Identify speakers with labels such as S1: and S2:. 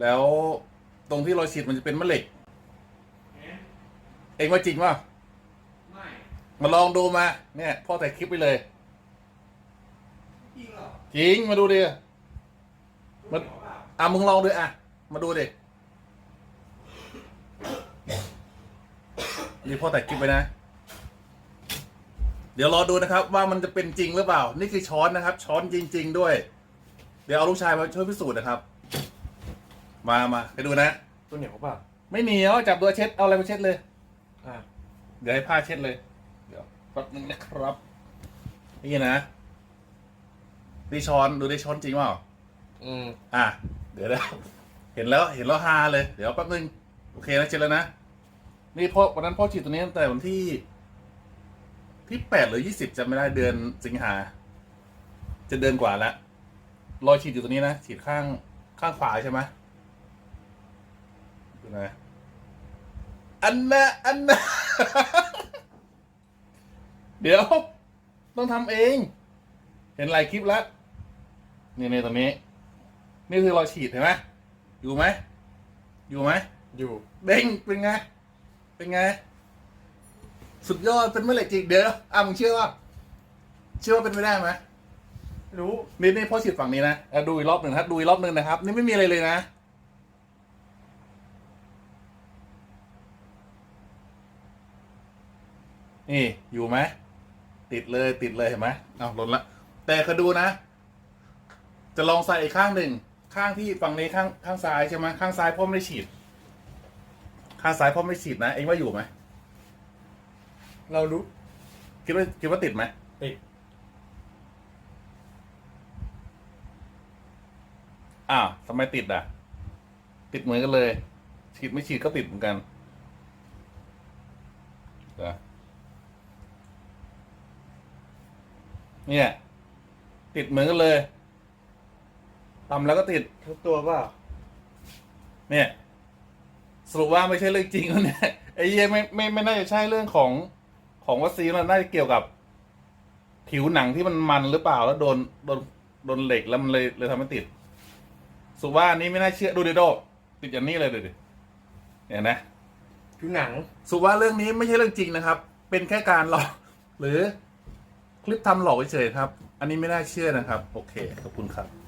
S1: แล้วตรงที่รอยฉีดมันจะเป็นมะเหล็ก เองว่าจริงป่ะ
S2: ไม่
S1: มาลองดูมา เนี่ยพ่อแต่คลิปไปเลย
S2: จริงเหรอ
S1: จริงมาดูดิมัน
S2: รู้เปล่า
S1: อะมึงลองดูอะ มาดูดินี่พ่อแต่คลิปไปนะ เดี๋ยวรอดูนะครับ ว่ามันจะเป็นจริงหรือเปล่า นี่คือช้อนนะครับ ช้อนจริง ๆ ด้วย เดี๋ยวเอาลูกชายมาช่วยพิสูจน์นะครับ มามาไปดูนะ
S3: ตัวเหนียวเปล่า
S1: ไม่เหนียวจับตัวเช็ดเอาอะไรมาเช็ดเลย
S3: อ่า
S1: เดี๋ยวให้ผ้าเช็ดเลย เดี๋ยวแป๊บนึงนะครับ นี่นะดีช้อนดูได้ช้อนจริงเปล่า
S3: อืม
S1: อะ เดี๋ยวนะเห็นแล้วเห็นแล้วฮาเลย เดี๋ยวแป๊บนึง โอเคนะเช็ดแล้วนะ นี่พ่อวันนั้นพ่อฉีดตัวนี้ตั้งแต่วันที่ ที่แปดหรือยี่สิบจำไม่ได้เดือนสิงหา จะเดือนกว่าแล้วรอยฉีดอยู่ตรงนี้นะฉีดข้างข้างขวาใช่ไหมดู นะอันนะอันนะเดี๋ยว ต้องทำเอง เห็นหลายคลิปแล้วนี่ในตรงนี้ นี่คือรอยฉีดเห็นไหมอยู่ไหมอยู่ไหม
S3: อยู่
S1: เด้งเป็นไง เป็นไง สุดยอดเป็นเมื่อไหร่จริงเดี๋ยวอะมึงเชื่อว่า เชื่อว่าเป็นไปได้ไหม
S3: รู้
S1: นี่นี่พ่อฉีดฝั่งนี้นะอะดูอีกรอบหนึ่งนะครับดูอีกรอบหนึ่งนะครับ นี่ไม่มีอะไรเลยนะ นี่อยู่ไหมติดเลยติดเลยเห็นไหมเอาหล่นละ แต่คอยดูนะ จะลองใส่อีกข้างหนึ่ง ข้างที่ฝั่งนี้ข้างข้างซ้ายใช่ไหมข้างซ้ายพ่อไม่ได้ฉีด ข้างซ้ายพ่อไม่ได้ฉีดนะเองว่าอยู่ไหม
S3: เรารู้
S1: คิดว่าคิดว่าติดไหม
S3: ติด
S1: อ้าวทำไมติดอะ ติดเหมือนกันเลย ฉีดไม่ฉีดก็ติดเหมือนกันเดี๋ยว เนี่ย ติดเหมือนกันเลยทำแล้วก็ติด
S3: ทั้งตัวเปล่า
S1: เนี่ย สรุปว่าไม่ใช่เรื่องจริงแล้วเนี่ยไอ้เหี้ยไม่ไม่ไม่น่าจะใช่เรื่องของของวัคซีนแล้วน่าจะเกี่ยวกับ ผิวหนังที่มันมันหรือเปล่าแล้วโดนโดนโดนเหล็กแล้วมันเลยเลยทำให้ติดสรุปว่าอันนี้ไม่น่าเชื่อดูดิโดติดอย่างนี้เลยดูดิเห็นไหม
S3: ผิวหนัง
S1: สรุปว่าเรื่องนี้ไม่ใช่เรื่องจริงนะครับ เป็นแค่การหลอกหรือ คลิปทำหลอกเฉยๆครับ อันนี้ไม่น่าเชื่อนะครับ โอเค ขอบคุณครับ